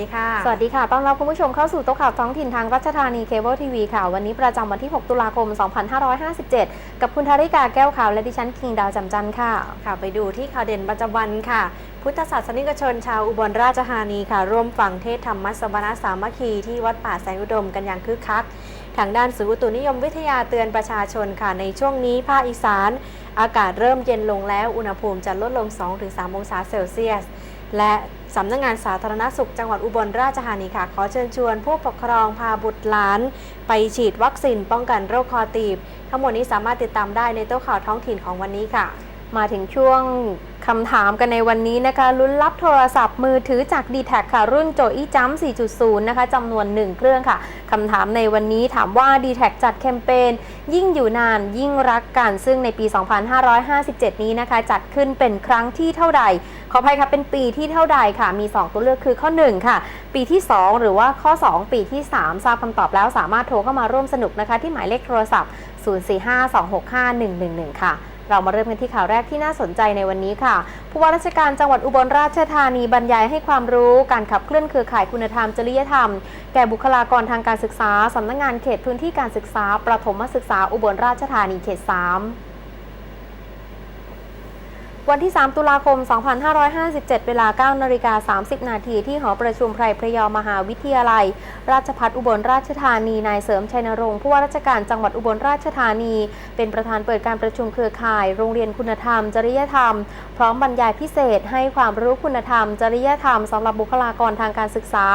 ดีค่ะ สวัสดีค่ะ ต้อนรับคุณผู้ชมเข้าสู่โต๊ะข่าวท้องถิ่นทางรัชธานีเคเบิลทีวีค่ะ วันนี้ประจำวันที่ 6 ตุลาคม 2557 กับคุณธาริกาแก้วขาวและดิฉันคิงดาวจำจันทร์ค่ะ ค่ะ ไปดูที่ข่าวเด่นประจำวันค่ะ พุทธศาสนิกชนชาวอุบลราชธานีค่ะ ร่วมฟังเทศธรรมสวนาสามัคคีที่วัดป่าแสงอุดมกันอย่างคึกคัก ทางด้านศูนย์อุตุนิยมวิทยาเตือนประชาชนค่ะ ในช่วงนี้ภาคอีสาน อากาศเริ่มเย็นลงแล้ว อุณหภูมิจะลดลง 2-3 องศาเซลเซียส และ สำนักงานสาธารณสุขจังหวัดอุบลราชธานีค่ะ ขอเชิญชวนผู้ปกครองพาบุตรหลาน ไปฉีดวัคซีนป้องกันโรคคอตีบ ทั้งหมดนี้สามารถติดตามได้ในโต๊ะข่าวท้องถิ่นของวันนี้ค่ะ มาถึงช่วงคำถามกันในวันนี้นะคะ ลุ้นรับโทรศัพท์มือถือจาก d t แทค่ะ รุ่นโจอี้จัม4.0 นะคะจำนวน 1 เครื่องค่ะคำถามในวันนี้ถามว่า d t แทจัดแคมเปญยิ่งอยู่นานยิ่งรักกัน ซึ่งในปี 2557 นี้นะคะ จัดขึ้นเป็นครั้งที่เท่าใด ขออภัยค่ะเป็นปีที่เท่าใดค่ะ มี 2 ตัวเลือกคือข้อ 1 ค่ะ ปีที่ 2 หรือว่าข้อ 2 ปีที่ 3 ทราบคำตอบแล้วสามารถโทรเข้ามาร่วมสนุกนะคะ ที่หมายเลขโทรศัพท์ 0452651111ค่ะ เรามาเริ่มกันที่ข่าวแรกที่น่าสนใจในวันนี้ค่ะ ผู้ว่าราชการจังหวัดอุบลราชธานีบรรยายให้ความรู้การขับเคลื่อนเครือข่ายคุณธรรมจริยธรรม แก่บุคลากรทางการศึกษาสำนักงานเขตพื้นที่การศึกษา ประถมศึกษาอุบลราชธานีเขต 3 วันที่ 3 ตุลาคม 2557 เวลา 9 นาฬิกา 30 นาทีที่หอประชุมไพรพระยอมหาวิทยาลัย ราชพัฒอุบลราชธานี นายเสริมชัยนรงค์ผู้ว่าราชการจังหวัดอุบลราชธานี เป็นประธานเปิดการประชุมเครือข่าย โรงเรียนคุณธรรม จริยธรรม พร้อมบรรยายพิเศษ ให้ความรู้คุณธรรม จริยธรรมสำหรับบุคลากรทางการศึกษา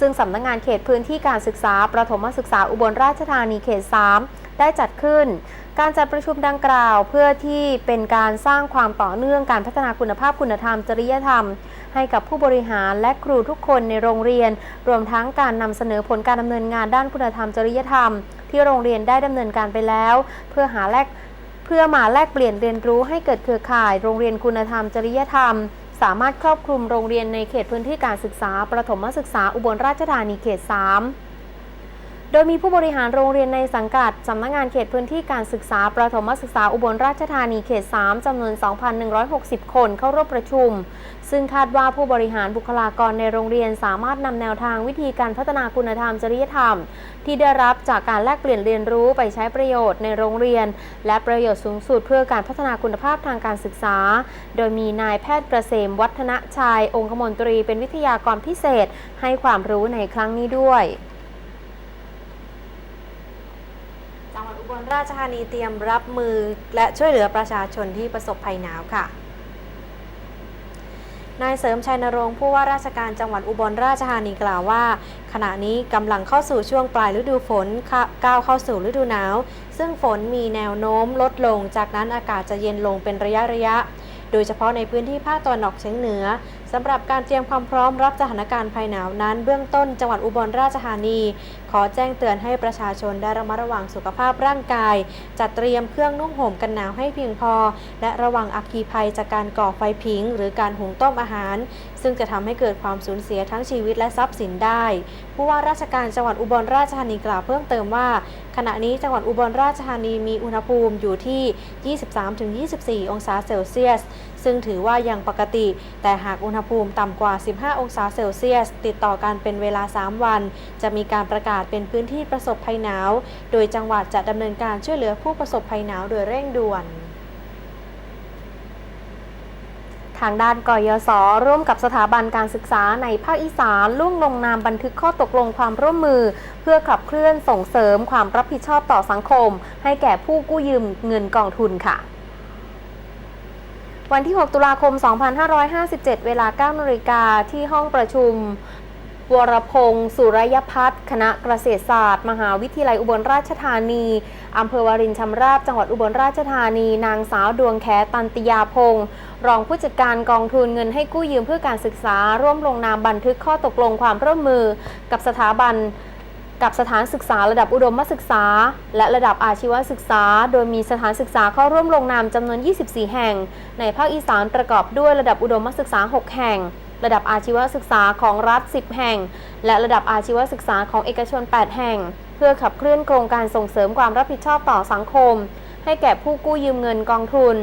ซึ่งสำนักงานเขตพื้นที่การศึกษา ประถมศึกษาอุบลราชธานีเขต 3 ได้จัดขึ้น การจัดประชุมดังกล่าวเพื่อที่เป็นการสร้างความต่อเนื่องการพัฒนาคุณภาพคุณธรรม จริยธรรม ให้กับผู้บริหารและครูทุกคนในโรงเรียน รวมทั้งการนำเสนอผลการดำเนินงานด้านคุณธรรม จริยธรรม ที่โรงเรียนได้ดำเนินการไปแล้ว เพื่อหาแลกเพื่อมาแลกเปลี่ยนเรียนรู้ให้เกิดเครือข่าย โรงเรียนคุณธรรม จริยธรรม สามารถครอบคลุมโรงเรียนในเขตพื้นที่การศึกษา ประถมศึกษาอุบลราชธานีเขต 3 โดยมีผู้บริหารโรงเรียนในสังกัดสำนักงานเขตพื้นที่การศึกษา ประถมศึกษาอุบลราชธานีเขต 3จำนวน 2,160 คนเข้าร่วมประชุม ซึ่งคาดว่าผู้บริหารบุคลากรในโรงเรียนสามารถนำแนวทางวิธีการพัฒนาคุณธรรมจริยธรรม ที่ได้รับจากการแลกเปลี่ยนเรียนรู้ไปใช้ประโยชน์ในโรงเรียน และประโยชน์สูงสุดเพื่อการพัฒนาคุณภาพทางการศึกษา โดยมีนายแพทย์เกษมวัฒนชัยองคมนตรีเป็นวิทยากรพิเศษ ให้ความรู้ในครั้งนี้ด้วย จังหวัดอุบ ลราชธานีเตรียมรับมือและช่วยเหลือประชาชนที่ประสบภัยหนาวค่ะนายเสริมชัยนรงค์ผู้ว่าราชการจังหวัดอุบลราชธานีกล่าวว่า ขณะนี้กำลังเข้าสู่ช่วงปลายฤดูฝนก้าวเข้าสู่ฤดูหนาว ซึ่งฝนมีแนวโน้มลดลง จากนั้นอากาศจะเย็นลงเป็นระยะระยะ โดยเฉพาะในพื้นที่ภาคตะวันออกเฉียงเหนือ สำหรับการเตรียมความพร้อมรับสถานการณ์ภัยหนาวนั้น เบื้องต้นจังหวัดอุบลราชธานี ขอแจ้งเตือนให้ประชาชนได้ระมัดระวังสุขภาพร่างกาย จัดเตรียมเครื่องนุ่งห่มกันหนาวให้เพียงพอ และระวังอัคคีภัยจากการก่อไฟผิง หรือการหุงต้มอาหาร ซึ่งจะทำให้เกิดความสูญเสียทั้งชีวิตและทรัพย์สินได้ ผู้ว่าราชการจังหวัดอุบลราชธานีกล่าวเพิ่มเติมว่า ขณะนี้จังหวัดอุบลราชธานีมีอุณหภูมิอยู่ที่ 23-24 องศาเซลเซียส ซึ่งถือว่ายังปกติ แต่หากอุณหภูมิต่ำกว่า 15 องศาเซลเซียส ติดต่อกันเป็นเวลา 3 วัน จะมีการประกาศเป็นพื้นที่ประสบภัยหนาว โดยจังหวัดจะดำเนินการช่วยเหลือผู้ประสบภัยหนาวโดยเร่งด่วนทางด้านกยศร่วมกับสถาบันการศึกษาในภาคอีสานร่วมลงนามบันทึกข้อตกลงความร่วมมือ เพื่อขับเคลื่อนส่งเสริมความรับผิดชอบต่อสังคม ให้แก่ผู้กู้ยืมเงินกองทุนค่ะ วันที่ 6 ตุลาคม 2557 เวลา9นาฬิกาที่ห้องประชุม วรพงศ์สุรยพัฒน์คณะเกษตรศาสตร์ มหาวิทยาลัยอุบลราชธานีอำเภอวารินชำราบจังหวัดอุบลราชธานี นางสาวดวงแขตันติยาพงศ์รองผู้จัดการกองทุนเงินให้กู้ยืมเพื่อการศึกษา ร่วมลงนามบันทึกข้อตกลงความร่วมมือกับสถาบัน กับสถานศึกษาระดับอุดมศึกษา และระดับอาชีวศึกษา โดยมีสถานศึกษาเข้าร่วมลงนามจำนวน 24 แห่ง ในภาคอีสานประกอบด้วยระดับอุดมศึกษา 6 แห่ง ระดับอาชีวศึกษาของรัฐ 10 แห่ง และระดับอาชีวศึกษาของเอกชน 8 แห่ง เพื่อขับเคลื่อนโครงการส่งเสริมความรับผิดชอบต่อสังคม ให้แก่ผู้กู้ยืมเงินกองทุน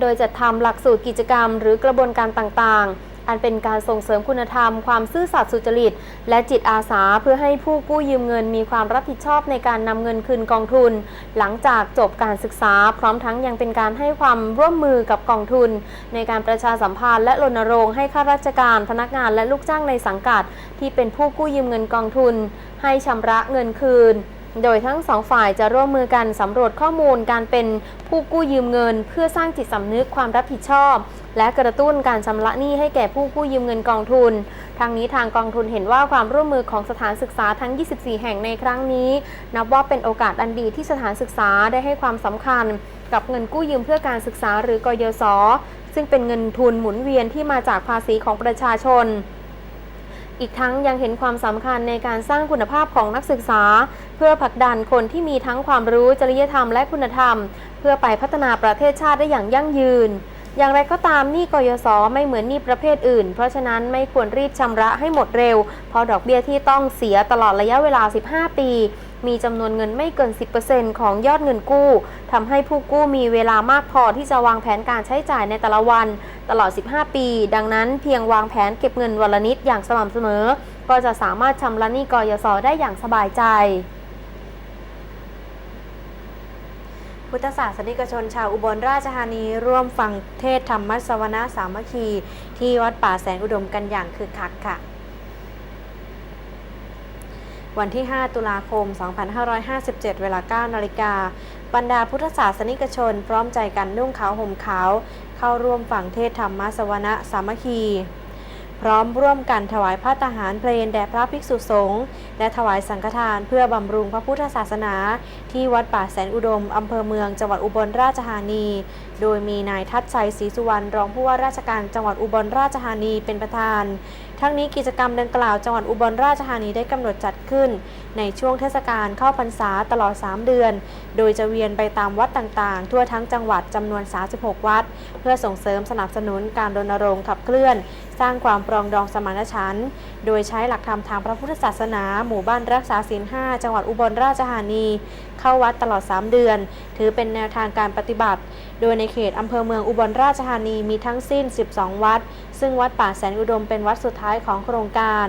โดยจัดทำหลักสูตรกิจกรรม หรือกระบวนการต่างๆ อันเป็นการส่งเสริมคุณธรรม ความซื่อสัตย์สุจริต และจิตอาสาเพื่อให้ผู้กู้ยืมเงินมีความรับผิดชอบในการนำเงินคืนกองทุน หลังจากจบการศึกษา พร้อมทั้งยังเป็นการให้ความร่วมมือกับกองทุน ในการประชาสัมพันธ์และรณรงค์ให้ข้าราชการพนักงานและลูกจ้างในสังกัด ที่เป็นผู้กู้ยืมเงินกองทุน ให้ชำระเงินคืนโดยทั้งสองฝ่ายจะร่วมมือกันสำรวจข้อมูลการเป็นผู้กู้ยืมเงิน เพื่อสร้างจิตสำนึกความรับผิดชอบ และกระตุ้นการชำระหนี้ให้แก่ผู้กู้ยืมเงินกองทุน ทางนี้ทางกองทุนเห็นว่าความร่วมมือของสถานศึกษาทั้ง 24 แห่งในครั้งนี้ นับว่าเป็นโอกาสอันดีที่สถานศึกษาได้ให้ความสำคัญ กับเงินกู้ยืมเพื่อการศึกษาหรือกยศซึ่งเป็นเงินทุนหมุนเวียนที่มาจากภาษีของประชาชนอีกทั้งยังเห็นความสำคัญในการสร้างคุณภาพของนักศึกษา เพื่อผลักดันคนที่มีทั้งความรู้จริยธรรมและคุณธรรม เพื่อไปพัฒนาประเทศชาติได้อย่างยั่งยืน อย่างไรก็ตามหนี้กยศไม่เหมือนหนี้ประเภทอื่น เพราะฉะนั้นไม่ควรรีบชำระให้หมดเร็วเพราะดอกเบี้ยที่ต้องเสียตลอดระยะเวลา 15 ปี มีจำนวนเงินไม่เกิน 10%ของยอดเงินกู้ทำให้ผู้กู้มีเวลามากพอที่จะวางแผนการใช้จ่ายในแต่ละวัน ตลอด 15 ปี ดังนั้นเพียงวางแผนเก็บเงินวันละนิดอย่างสม่ำเสมอ ก็จะสามารถชำระหนี้กยศได้อย่างสบายใจ พุทธศาสนิกชนชาวอุบลราชธานีร่วมฟังเทศธรรมสวนาสามัคคี ที่วัดป่าแสนอุดมกันอย่างคึกคักค่ะ วันที่ 5 ตุลาคม 2557 เวลา 9 นาฬิกา บรรดาพุทธศาสนิกชน พร้อมใจกันนุ่งขาวห่มขาว เข้าร่วมฟังเทศธรรมสวนาสามัคคี พร้อมร่วมกันถวายพระทหารเพลนแด่พระภิกษุสงฆ์และถวายสังฆทานเพื่อบำรุงพระพุทธศาสนา ที่วัดป่าแสนอุดม อำเภอเมืองจังหวัดอุบลราชธานี โดยมีนายทัศชัยศรีสุวรรณรองผู้ว่าราชการจังหวัดอุบลราชธานีเป็นประธาน ทั้งนี้กิจกรรมดังกล่าวจังหวัดอุบลราชธานีได้กำหนดจัดขึ้น ในช่วงเทศกาลเข้าพรรษาตลอด 3 เดือน โดยจะเวียนไปตามวัดต่างๆ ทั่วทั้งจังหวัดจำนวน 36 วัด เพื่อส่งเสริมสนับสนุนการรณรงค์ขับเคลื่อน สร้างความปรองดองสมานฉันท์โดยใช้หลักธรรมทางพระพุทธศาสนา หมู่บ้านรักษาศีล 5 จังหวัดอุบลราชธานี เข้าวัดตลอด 3 เดือน ถือเป็นแนวทางการปฏิบัติ โดยในเขตอำเภอเมืองอุบลราชธานีมีทั้งสิ้น 12 วัด ซึ่งวัดป่าแสนอุดมเป็นวัดสุดท้ายของโครงการ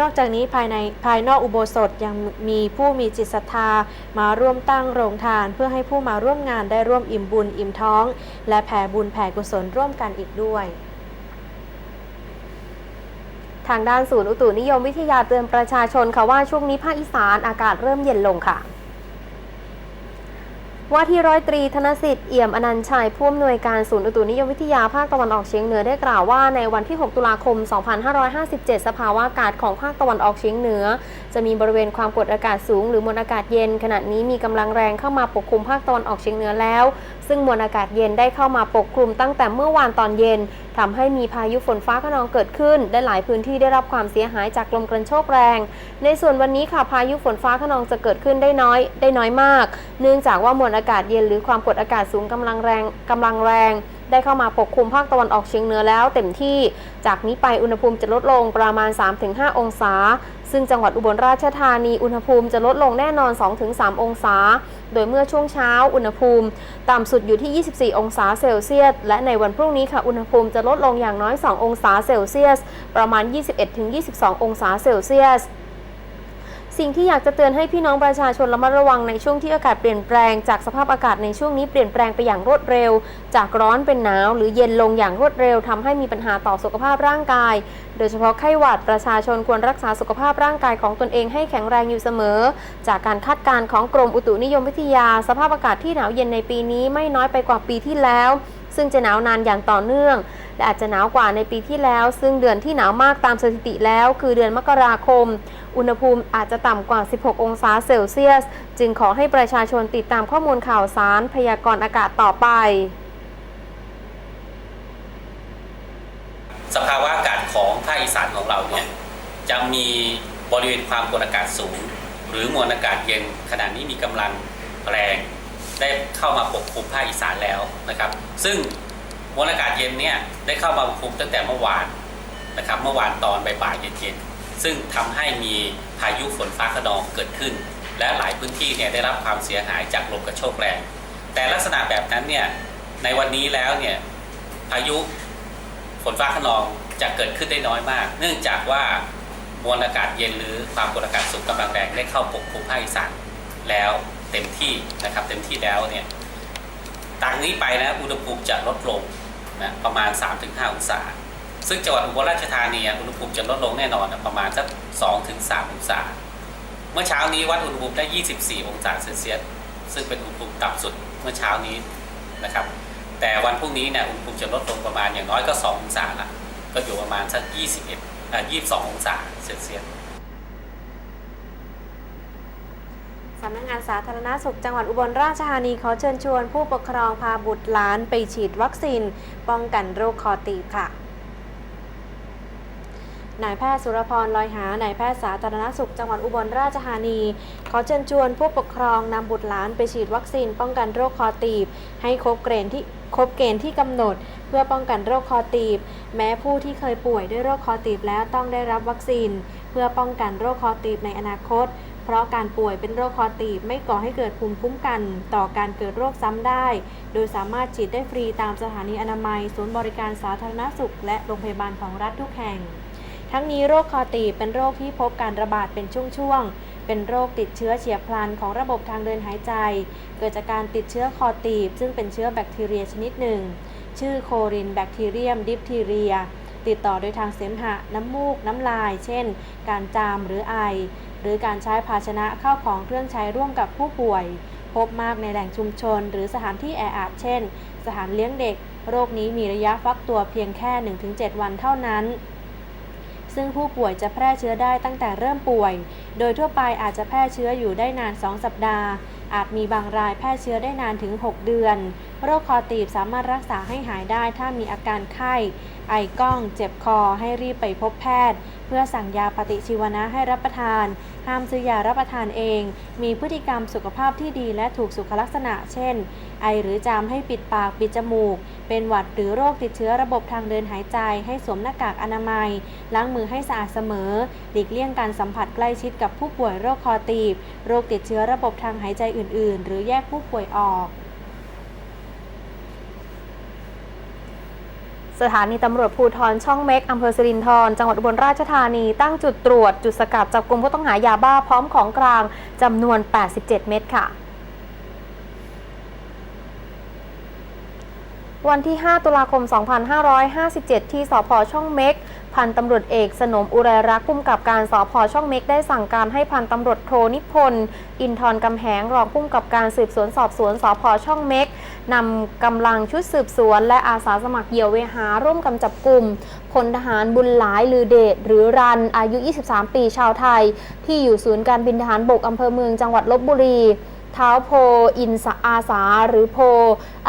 นอกจากนี้ภายในภายนอกอุโบสถยังมีผู้มีจิตศรัทธามาร่วมตั้งโรงทาน เพื่อให้ผู้มาร่วมงานได้ร่วมอิ่มบุญอิ่มท้อง และแผ่บุญแผ่กุศลร่วมกันอีกด้วยทางด้านศูนย์อุตุนิยมวิทยาเตือนประชาชนค่ะว่าช่วงนี้ภาคอีสานอากาศเริ่มเย็นลงค่ะ ว่าที่ร้อยตรีธนสิทธิ์เอี่ยมอนันชัยผู้อำนวยการศูนย์อุตุนิยมวิทยาภาคตะวันออกเฉียงเหนือได้กล่าวว่าในวันที่ 6 ตุลาคม 2557 สภาวะอากาศของภาคตะวันออกเฉียงเหนือ จะมีบริเวณความกดอากาศสูง หรือมวลอากาศเย็น ขณะนี้มีกำลังแรงเข้ามาปกคลุมภาคตะวันออกเฉียงเหนือแล้ว ซึ่งมวลอากาศเย็นได้เข้ามาปกคลุมตั้งแต่เมื่อวานตอนเย็นทำให้มีพายุฝนฟ้าขนองเกิดขึ้นและหลายพื้นที่ได้รับความเสียหายจากลมกระโชกแรง ในส่วนวันนี้ค่ะพายุฝนฟ้าขนองจะเกิดขึ้นได้น้อย ได้น้อยมาก เนื่องจากว่ามวลอากาศเย็นหรือความกดอากาศสูงกำลังแรงกำลังแรง ได้เข้ามาปกคลุมภาคตะวันออกเฉียงเหนือแล้วเต็มที่ จากนี้ไปอุณหภูมิจะลดลงประมาณ 3-5 องศา ซึ่งจังหวัดอุบลราชธานีอุณหภูมิจะลดลงแน่นอน 2-3 องศา โดยเมื่อช่วงเช้าอุณหภูมิต่ำสุดอยู่ที่ 24 องศาเซลเซียส และในวันพรุ่งนี้ค่ะ อุณหภูมิจะลดลงอย่างน้อย 2 องศาเซลเซียส ประมาณ 21-22 องศาเซลเซียส สิ่งที่อยากจะเตือนให้พี่น้องประชาชนระมัดระวังในช่วงที่อากาศเปลี่ยนแปลงจากสภาพอากาศในช่วงนี้เปลี่ยนแปลงไปอย่างรวดเร็ว จากร้อนเป็นหนาว หรือเย็นลงอย่างรวดเร็วทำให้มีปัญหาต่อสุขภาพร่างกาย โดยเฉพาะไข้หวัดประชาชนควรรักษาสุขภาพร่างกายของตนเองให้แข็งแรงอยู่เสมอ จากการคาดการณ์ของกรมอุตุนิยมวิทยา สภาพอากาศที่หนาวเย็นในปีนี้ไม่น้อยไปกว่าปีที่แล้ว ซึ่งจะหนาวนานอย่างต่อเนื่อง และอาจจะหนาวกว่าในปีที่แล้ว ซึ่งเดือนที่หนาวมากตามสถิติแล้ว คือเดือนมกราคม อุณหภูมิอาจจะต่ำกว่า 16 องศาเซลเซียส จึงขอให้ประชาชนติดตามข้อมูลข่าวสาร พยากรณ์อากาศต่อไป สภาวะอากาศของภาคอีสานของเราเนี่ยจะมีบริเวณความกดอากาศสูง หรือมวลอากาศเย็นขณะนี้มีกำลังแรงได้เข้ามาปกคลุมภาคอีสานแล้วนะครับ ซึ่ง มวลอากาศเย็นเนี่ยได้เข้ามาปกคลุมตั้งแต่เมื่อวานนะครับเมื่อวานตอนบ่ายเย็นๆซึ่งทำให้มีพายุฝนฟ้าขนองเกิดขึ้น และหลายพื้นที่เนี่ยได้รับความเสียหายจากลมกระโชกแรง แต่ลักษณะแบบนั้นเนี่ยในวันนี้แล้วเนี่ยพายุฝนฟ้าขนองจะเกิดขึ้นได้น้อยมาก เนื่องจากว่ามวลอากาศเย็นหรือความกดอากาศสูงกำลังแรงได้เข้าปกคลุมภาคอีสานแล้วเต็มที่นะครับเต็มที่แล้วเนี่ยต่างนี้ไปนะอุณหภูมิจะลดลง นะประมาณ 3-5 องศา ซึ่งจังหวัดอุบลราชธานีอะอุณหภูมิจะลดลงแน่นอนนะประมาณสัก 2-3 องศา เมื่อเช้านี้วัดอุณหภูมิได้ 24 องศาเซลเซียส ซึ่งเป็นอุณหภูมิต่ำสุดเมื่อเช้านี้นะครับ แต่วันพรุ่งนี้เนี่ยอุณหภูมิจะลดลงประมาณอย่างน้อยก็ 2 องศาละก็อยู่ประมาณสัก 21อ่า22 องศาเซลเซียส สำนักงานสาธารณสุขจังหวัดอุบลราชธานีขอเชิญชวนผู้ปกครองพาบุตรหลานไปฉีดวัคซีน ป้องกันโรคคอตีบค่ะนายแพทย์สุรพรลอยหานายแพทย์สาธารณสุขจังหวัดอุบลราชธานี ขอเชิญชวนผู้ปกครองนำบุตรหลานไปฉีดวัคซีนป้องกันโรคคอตีบ ให้ครบเกณฑ์ที่ครบเกณฑ์ที่กำหนด เพื่อป้องกันโรคคอตีบ แม้ผู้ที่เคยป่วยด้วยโรคคอตีบแล้วต้องได้รับวัคซีน เพื่อป้องกันโรคคอตีบในอนาคต เพราะการป่วยเป็นโรคคอตีบไม่ก่อให้เกิดภูมิคุ้มกัน ต่อการเกิดโรคซ้ำได้ โดยสามารถฉีดได้ฟรีตามสถานีอนามัย ศูนย์บริการสาธารณสุข และโรงพยาบาลของรัฐทุกแห่ง ทั้งนี้โรคคอตีบเป็นโรคที่พบการระบาดเป็นช่วงๆ เป็นโรคติดเชื้อเฉียบพลันของระบบทางเดินหายใจ เกิดจากการติดเชื้อคอตีบ ซึ่งเป็นเชื้อแบคทีเรียชนิดหนึ่ง ชื่อโครินแบคทีเรียมดิฟทีเรียติดต่อโดยทางเสมหะ น้ำมูก น้ำลาย เช่น การจามหรือไอ หรือการใช้ภาชนะเข้าของเครื่องใช้ร่วมกับผู้ป่วย พบมากในแหล่งชุมชน หรือสถานที่แออัดเช่น สถานเลี้ยงเด็ก โรคนี้มีระยะฟักตัวเพียงแค่ 1-7 วันเท่านั้นซึ่งผู้ป่วยจะแพร่เชื้อได้ตั้งแต่เริ่มป่วย โดยทั่วไปอาจจะแพร่เชื้ออยู่ได้นาน 2 สัปดาห์ อาจมีบางรายแพร่เชื้อได้นานถึง 6 เดือนโรคคอตีบสามารถรักษาให้หายได้ถ้ามีอาการไข้ ไอก้อง เจ็บคอให้รีบไปพบแพทย์ เพื่อสั่งยาปฏิชีวนะให้รับประทาน ห้ามซื้อยารับประทานเอง มีพฤติกรรมสุขภาพที่ดีและถูกสุขลักษณะ เช่น ไอหรือจามให้ปิดปากปิดจมูก เป็นหวัดหรือโรคติดเชื้อระบบทางเดินหายใจ ให้สวมหน้ากากอนามัย ล้างมือให้สะอาดเสมอ หลีกเลี่ยงการสัมผัสใกล้ชิดกับผู้ป่วยโรคคอตีบ โรคติดเชื้อระบบทางหายใจอื่น ๆ หรือแยกผู้ป่วยออก สถานีตำรวจภูธรช่องเม็กอำเภอสิรินธรจังหวัดอุบลราชธานีตั้งจุดตรวจ จุดสกัดจับกลุ่มผู้ต้องหายาบ้าพร้อมของกลางจำนวน 87 เม็ดค่ะ วันที่ 5 ตุลาคม 2557 ที่สพช่องเม็กพันตำรวจเอกสนมอุไรรักษ์ผู้กำกับการสพช่องเม็กได้สั่งการให้พันตำรวจโทนิพนธ์อินทร์กำแหงรองผู้กำกับการสืบสวนสอบสวนสพช่องเม็ก นำกำลังชุดสืบสวน และอาสาสมัครเหยี่ยวเวหาร่วมกำจับกลุ่มพลทหารบุญหลายลือเดชหรือรันอายุ 23 ปีชาวไทย ที่อยู่ศูนย์การบินทหารบกอำเภอเมืองจังหวัดลบบุรีเท้าโพอินสอาสาหรือโพ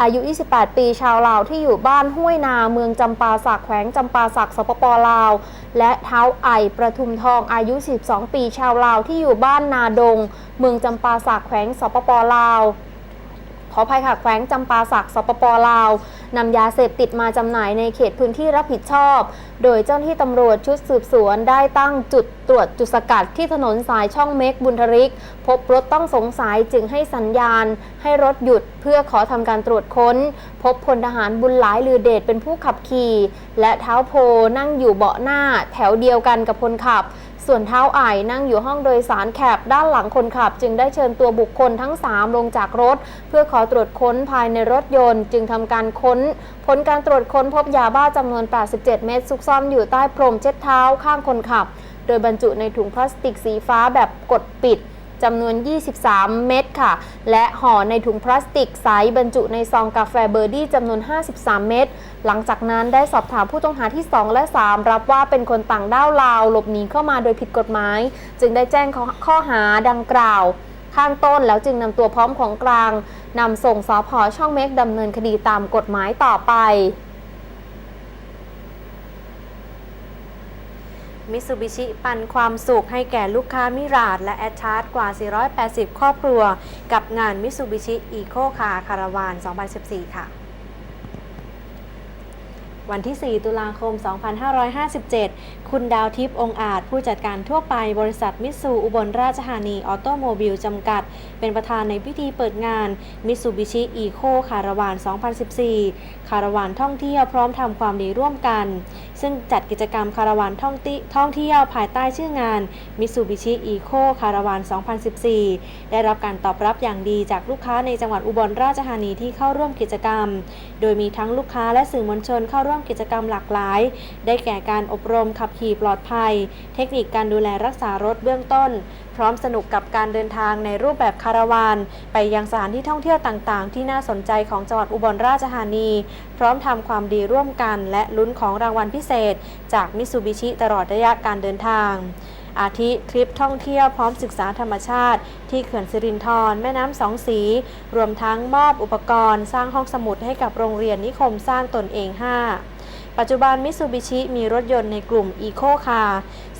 อายุ 28 ปีชาวลาวที่อยู่บ้านห้วยนาเมืองจำปาสักแขวงจำปาสักสปปลาว และเท้าไอประทุมทองอายุ 12 ปีชาวลาวที่อยู่บ้านนาดง เมืองจำปาสักแขวงสปปลาว ออภัยค่ะแขวงจำปาสักสปปลาวนำยาเสพติดมาจำหน่ายในเขตพื้นที่รับผิดชอบ โดยเจ้าหน้าที่ตำรวจชุดสืบสวนได้ตั้งจุดตรวจจุดสกัดที่ถนนสายช่องเมกบุญทริก พบรถต้องสงสัยจึงให้สัญญาณ ให้รถหยุดเพื่อขอทำการตรวจค้น พบพลทหารบุญหลายลือเดชเป็นผู้ขับขี่ และเท้าโพนั่งอยู่เบาะหน้าแถวเดียวกันกับคนขับ ส่วนเท้าไอ่ายนั่งอยู่ห้องโดยสารแคบด้านหลังคนขับ จึงได้เชิญตัวบุคคลทั้ง 3 ลงจากรถ เพื่อขอตรวจค้นภายในรถยนต์ จึงทำการค้น ผลการตรวจค้นพบยาบ้าจำนวน 87 เม็ดซุกซ่อนอยู่ใต้พรมเช็ดเท้าข้างคนขับ โดยบรรจุในถุงพลาสติกสีฟ้าแบบกดปิด จำนวน 23 เม็ดค่ะ และห่อในถุงพลาสติกใสบรรจุในซองกาแฟเบอร์ดี้จำนวน 53 เม็ดหลังจากนั้นได้สอบถามผู้ต้องหาที่ 2 และ 3 รับว่าเป็นคนต่างด้าวลาวหลบหนีเข้ามาโดยผิดกฎหมาย จึงได้แจ้งข้อข้อหาดังกล่าวข้างต้นแล้วจึงนำตัวพร้อมของกลางนำส่งสพช่องเม็กดำเนินคดีตามกฎหมายต่อไป มิซูบิชิปันความสุขให้แก่ลูกค้ามิราดและแอดชาร์ดกว่า 480 ครอบครัว กับงานมิซูบิชิอีโคคาคาราวาน 2014 ค่ะ วันที่ 4 ตุลาคม 2557คุณดาวทิพย์องอาจ ผู้จัดการทั่วไปบริษัทมิตซูอุบลราชธานีออโตโมบิลจำกัด เป็นประธานในพิธีเปิดงานมิตซูบิชิอีโคคาราวาน 2014 คาราวานท่องเที่ยวพร้อมทำความดีร่วมกัน ซึ่งจัดกิจกรรมคาราวานท่องติท่องเที่ยวภายใต้ชื่องานมิตซูบิชิอีโคคาราวาน 2014 ได้รับการตอบรับอย่างดีจากลูกค้าในจังหวัดอุบลราชธานีที่เข้าร่วมกิจกรรม โดยมีทั้งลูกค้าและสื่อมวลชนเข้าร่วมกิจกรรมหลากหลาย ได้แก่การอบรมขับขี่ปลอดภัย เทคนิคการดูแลรักษารถเบื้องต้น พร้อมสนุกกับการเดินทางในรูปแบบคาราวาน ไปยังสถานที่ท่องเที่ยวต่างๆ ที่น่าสนใจของจังหวัดอุบลราชธานี พร้อมทำความดีร่วมกัน และลุ้นของรางวัลพิเศษ จากมิ t ซูบิชิตลอดระยะการเดินทางอาทิทริปท่องเที่ยวพร้อมศึกษาธรรมชาติ ที่เขื่อนสิรินธรแม่น้ำสองสี รวมทั้งมอบอุปกรณ์ สร้างห้องสมุดให้กับโรงเรียนนิคมสร้างตนเอง 5 ปัจจุบันมิตซูบิชิมีรถยนต์ในกลุ่ม e c o Car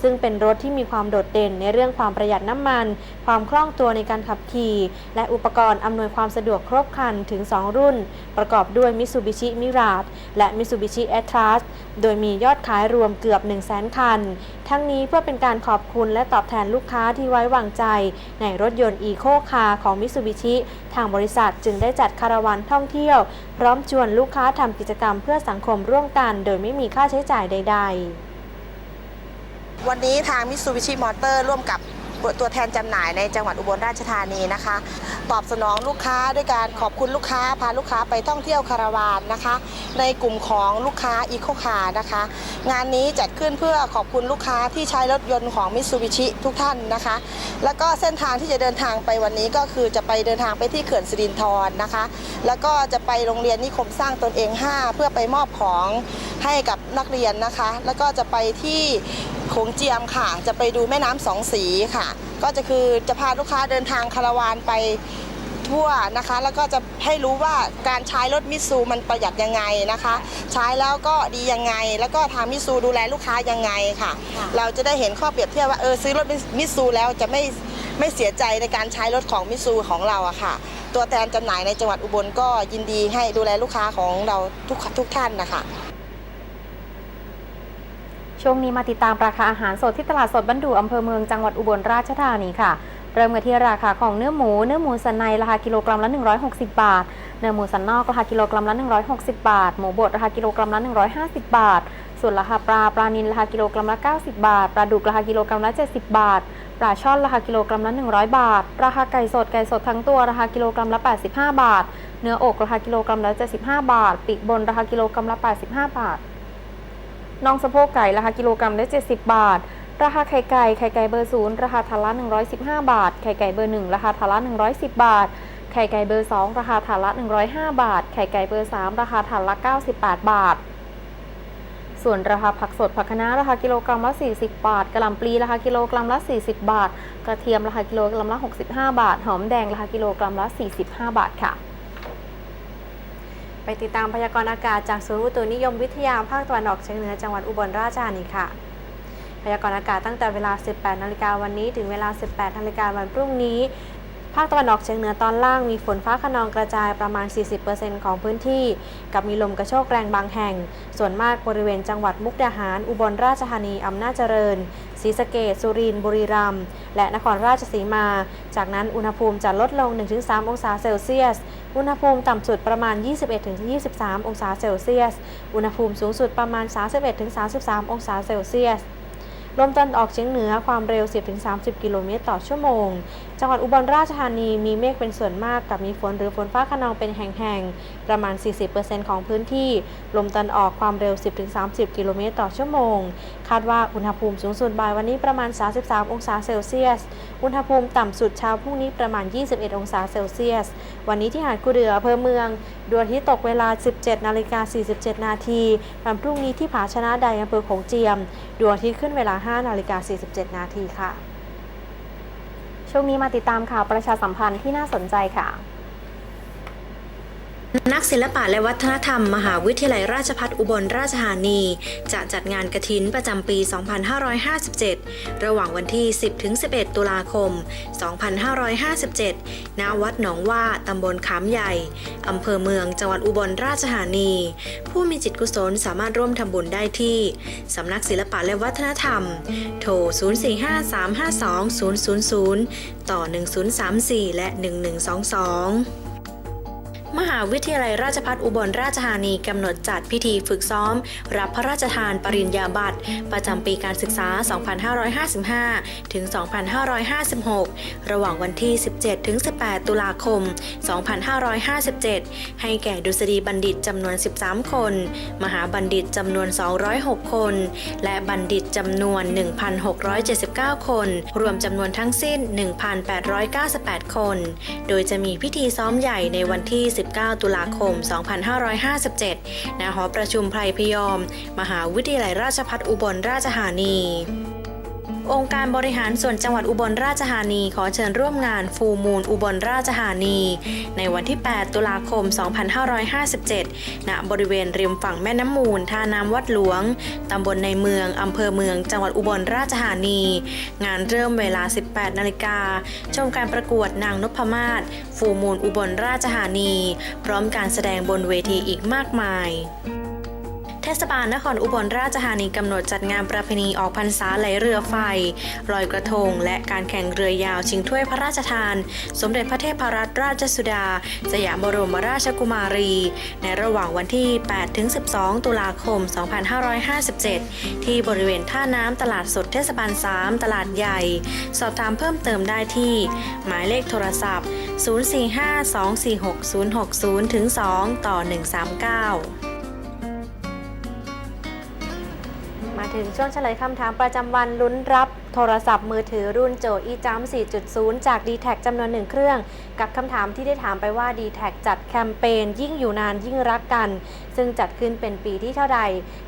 ซึ่งเป็นรถที่มีความโดดเด่นในเรื่องความประหยัดน้ำมัน ความคล่องตัวในการขับขี่ และอุปกรณ์อำนวยความสะดวกครบครันถึง 2 รุ่น ประกอบด้วย Mitsubishi Mirage และ Mitsubishi a t r a s โดยมียอดขายรวมเกือบ 1 0 0 0 0 0 คัน ทั้งนี้เพื่อเป็นการขอบคุณและตอบแทนลูกค้าที่ไว้วางใจ ในรถยนต์ Eco Car ของ Mitsubishi ทางบริษัทจึงได้จัดคาราวานท่องเที่ยว พร้อมชวนลูกค้าทำกิจกรรมเพื่อสังคมร่วมกัน โดยไม่มีค่าใช้จ่ายใด ๆ วันนี้ทางมิ t ซูบิชิมอเตอร์ร่วมกับตัวแทนจำหน่ายในจังหวัดอุบลราชธานีนะคะ ตอบสนองลูกค้าด้วยการขอบคุณลูกค้า พาลูกค้าไปท่องเที่ยวคาราวานนะคะ ในกลุ่มของลูกค้าอีโคคานะคะ งานนี้จัดขึ้นเพื่อขอบคุณลูกค้าที่ใช้รถยนต์ของมิ t ซูบิชิทุกท่านนะคะ แล้วก็เส้นทางที่จะเดินทางไปวันนี้ก็คือจะไปเดินทางไปที่เขื่อนสิรินธรนะคะ แล้วก็จะไปโรงเรียนนิคมสร้างตนเอง 5 เพื่อไปมอบของให้กับนักเรียนนะคะ แล้วก็จะไปที่ โขงเจียมค่ะ จะไปดูแม่น้ำสองสีค่ะ ก็จะคือจะพาลูกค้าเดินทางคาราวานไปทั่วนะคะ แล้วก็จะให้รู้ว่าการใช้รถมิตซูมันประหยัดยังไงนะคะ ใช้แล้วก็ดียังไง แล้วก็ทางมิตซูดูแลลูกค้ายังไงค่ะ เราจะได้เห็นข้อเปรียบเทียบว่าเออซื้อรถมิตซูแล้วจะไม่ไม่เสียใจในการใช้รถของมิตซูของเราอะค่ะ ตัวแทนจำหน่ายในจังหวัดอุบลก็ยินดีให้ดูแลลูกค้าของเราทุกทุกท่านนะคะ ช่วงนี้มาติดตามราคาอาหารสดที่ตลาดสดบันดูอำเภอเมืองจังหวัดอุบลราชธานีค่ะ เริ่มกันที่ราคาของเนื้อหมูเนื้อหมูสันในราคากิโลกรัมละ 160 บาท เนื้อหมูสันนอกราคากิโลกรัมละ 160 บาท หมูบดราคากิโลกรัมละ 150 บาท ส่วนราคาปลาปลานิลราคากิโลกรัมละ 90 บาท ปลาดุกราคากิโลกรัมละ 70 บาท ปลาช่อนราคากิโลกรัมละ 100 บาท ราคาไก่สดไก่สดทั้งตัวราคากิโลกรัมละ 85 บาท เนื้ออกราคากิโลกรัมละ 75 บาท ปีกบนราคากิโลกรัมละ 85 บาท น่องสะโพกไก่ราคากิโลกรัมละ70 บาท ราคาไข่ไก่ไข่ไก่เบอร์ศูนย์ราคาถาละ115 บาท ไข่ไก่เบอร์หนึ่งราคาถาละ110 บาท ไข่ไก่เบอร์สองราคาถาละ105 บาท ไข่ไก่เบอร์สามราคาถาละ98 บาท ส่วนราคาผักสดผักคะน้าราคากิโลกรัมละ 40 บาทกระหล่ำปลีราคากิโลกรัมละ 40 บาท กระเทียมราคากิโลกรัมละ 65 บาท หอมแดงราคากิโลกรัมละ 45 บาทค่ะ ไปติดตามพยากรณ์อากาศจากศูนย์อุตุนิยมวิทยาภาคตะวันออกเฉียงเหนือจังหวัดอุบลราชธานีค่ะ พยากรณ์อากาศตั้งแต่เวลา 18 นาฬิกาวันนี้ถึงเวลา 18 นาฬิกาวันพรุ่งนี้ ภาคตะวันออกเฉียงเหนือตอนล่างมีฝนฟ้าขนองกระจายประมาณ 40%ของพื้นที่ กับมีลมกระโชกแรงบางแห่ง ส่วนมากบริเวณจังหวัดมุกดาหาร อุบลราชธานีอำนาจเจริญ ศรีสะเกตสุรินทร์บุรีรัมย์และนครราชสีมา จากนั้นอุณหภูมิจะลดลง 1-3 องศาเซลเซียส อุณหภูมิต่ำสุดประมาณ 21-23 องศาเซลเซียส อุณหภูมิสูงสุดประมาณ 31-33 องศาเซลเซียสลมตะวันออกเฉียงเหนือความเร็ว 10-30 กิโลเมตรต่อชั่วโมง จังหวัดอุบลราชธานีมีเมฆเป็นส่วนมากกับมีฝนหรือฝนฟ้าขนองเป็นแห่งๆ ประมาณ 40%ของพื้นที่ ลมตะวันออกความเร็ว 10-30 กิโลเมตรต่อชั่วโมง คาดว่าอุณหภูมิสูงสุดบ่ายวันนี้ประมาณ 33 องศาเซลเซียส อุณหภูมิต่ำสุดเช้าพรุ่งนี้ประมาณ 21 องศาเซลเซียส วันนี้ที่หาดกุเดืออำเภอเมืองดวงอาทิตย์ตกเวลา 17 นาฬิกา 47 นาทีวันพรุ่งนี้ที่ผาชนะใดอำเภอโขงเจียม ดวงอาทิตย์ขึ้นเวลา 5 นาฬิกา 47 นาทีค่ะ ช่วงนี้มาติดตามข่าวประชาสัมพันธ์ที่น่าสนใจค่ะ นักศิลปะและวัฒนธรรม มหาวิทยาลัยราชภัฏอุบลราชธานี จะจัดงานกระถินประจำปี 2557 ระหว่างวันที่ 10-11 ตุลาคม 2557 ณ วัดหนองว่าตำบลขามใหญ่ อำเภอเมือง จังหวัดอุบลราชธานี ผู้มีจิตกุศลสามารถร่วมทำบุญได้ที่สำนักศิลปะและวัฒนธรรม โทร 045352000 ต่อ 1034 และ 1122 มหาวิทยาลัยราชภัฏอุบลราชธานีกำหนดจัดพิธีฝึกซ้อม รับพระราชทานปริญญาบัตรประจำปีการศึกษา 2555 ถึง 2556 ระหว่างวันที่ 17 ถึง 18 ตุลาคม 2557 ให้แก่ดุษฎีบัณฑิตจำนวน 13 คน มหาบัณฑิตจำนวน 206 คน และบัณฑิตจำนวน 1,679 คน รวมจำนวนทั้งสิ้น 1,898 คน โดยจะมีพิธีซ้อมใหญ่ในวันที่19 ตุลาคม 2557 ณ หอประชุมไพรพยอม มหาวิทยาลัยราชภัฏอุบลราชธานี องค์การบริหารส่วนจังหวัดอุบลราชธานีขอเชิญร่วมงานฟูมูลอุบลราชธานี ในวันที่ 8 ตุลาคม 2557 ณ บริเวณริมฝั่งแม่น้ำมูลท่าน้ำวัดหลวง ตำบลในเมือง อำเภอเมือง จังหวัดอุบลราชธานี งานเริ่มเวลา 18 นาฬิกา ชมการประกวดนางนพมาศฟูมูลอุบลราชธานี พร้อมการแสดงบนเวทีอีกมากมาย เทศบาลนครอุบลราชธานีกำหนดจัดงานประเพณีออกพรรษาไหลเรือไฟลอยกระทง และการแข่งเรือยาวชิงถ้วยพระราชทาน สมเด็จพระเทพรัตนราชสุดา สยามบรมราชกุมารี ในระหว่างวันที่8-12 ตุลาคม 2557 ที่บริเวณท่าน้ำตลาดสดเทศบาล 3 ตลาดใหญ่ สอบถามเพิ่มเติมได้ที่ หมายเลขโทรศัพท์ 045 246 060 2 ต่อ 139 ถึงช่วงเฉลยคำถามประจำวันลุ้นรับโทรศัพท์มือถือรุ่นโจอีจัม4.0 จาก d t แทจำนวนหนึ่งเครื่อง กับคำถามที่ได้ถามไปว่า d t แทจัดแคมเปญยิ่งอยู่นานยิ่งรักกัน ซึ่งจัดขึ้นเป็นปีที่เท่าใด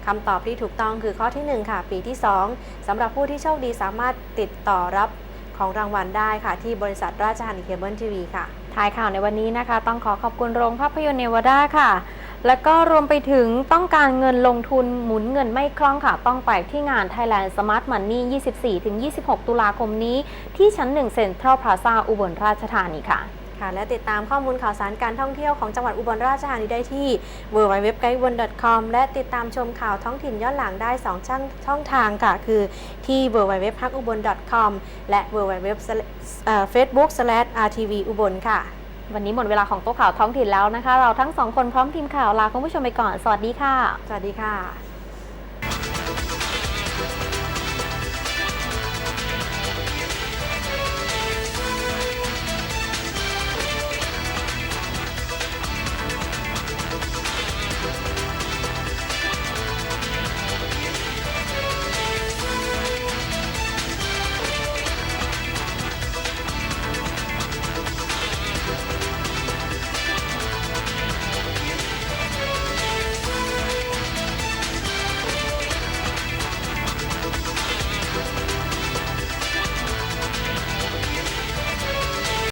คำตอบที่ถูกต้องคือข้อที่ 1 ค่ะ ปีที่ 2สำหรับผู้ที่โชคดีสามารถติดต่อรับของรางวัลได้ค่ะ ที่บริษัทราชธานีเคเบิลทีวีค่ะท้ายข่าวในวันนี้นะคะ ต้องขอขอบคุณโรงภาพยนตร์เนวาดาค่ะ แล้วก็รวมไปถึงต้องการเงินลงทุนหมุนเงินไม่คล่องค่ะ ต้องไปที่งาน Thailand Smart Money 24-26 ตุลาคมนี้ ที่ชั้น1 Central Plaza อุบลราชธานีค่ะค่ะและติดตามข้อมูลข่าวสารการท่องเที่ยวของจังหวัดอุบลราชธานีได้ที่ www.guidebon.com และติดตามชมข่าวท้องถิ่นย้อนหลังได้ 2 ช่องช่องทางค่ะ คือที่ www.hakubon.com และ www.facebook/rtv อุบลค่ะ วันนี้หมดเวลาของโต๊ะข่าวท้องถิ่นแล้วนะคะ เราทั้งสองคนพร้อมทีมข่าวลาคุณผู้ชมไปก่อน สวัสดีค่ะ สวัสดีค่ะ